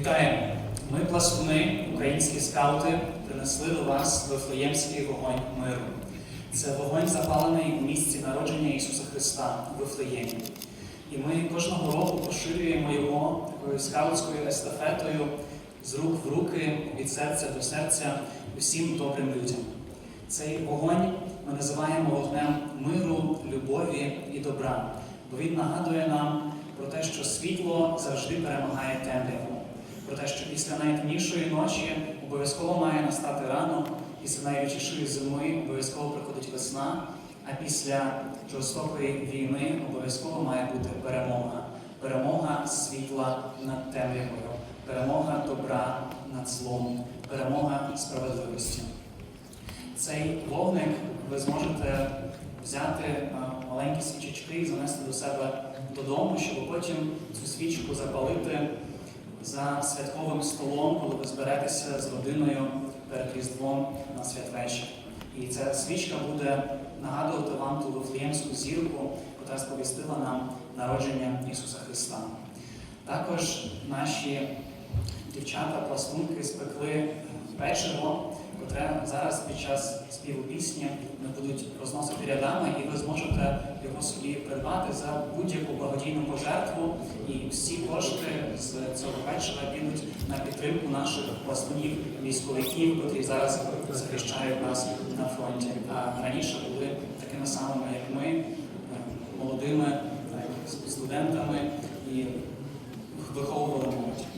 Вітаємо! Ми, пластуни, українські скаути, принесли до вас Вифлеємський вогонь миру. Це вогонь запалений у місці народження Ісуса Христа в Вифлеємі. І ми кожного року поширюємо його такою скаутською естафетою з рук в руки, від серця до серця усім добрим людям. Цей вогонь ми називаємо вогнем миру, любові і добра, бо він нагадує нам про те, що світло завжди перемагає темряву, про те, що після найтемнішої ночі обов'язково має настати рано, після найвічішої зими обов'язково приходить весна, а після жорстокої війни обов'язково має бути перемога. Перемога світла над темрявою, перемога добра над злом, перемога справедливості. Цей вогник ви зможете взяти маленькі свічечки і занести до себе додому, щоб потім цю свічку запалити за святковим столом, коли ви зберетеся з родиною перед Різдвом на святвечір. І ця свічка буде нагадувати вам ту Вифлеємську зірку, яка сповістила нам народження Ісуса Христа. Також наші дівчата-пластунки спекли печиво, котре зараз під час співу пісні не будуть розносити рядами, і ви зможете його собі придбати за будь-яку благодійну пожертву. І всі з цього першого підуть на підтримку наших пластунів, військовиків, котрі зараз захищають нас на фронті. А раніше були такими самими, як ми, молодими студентами і виховували молодь.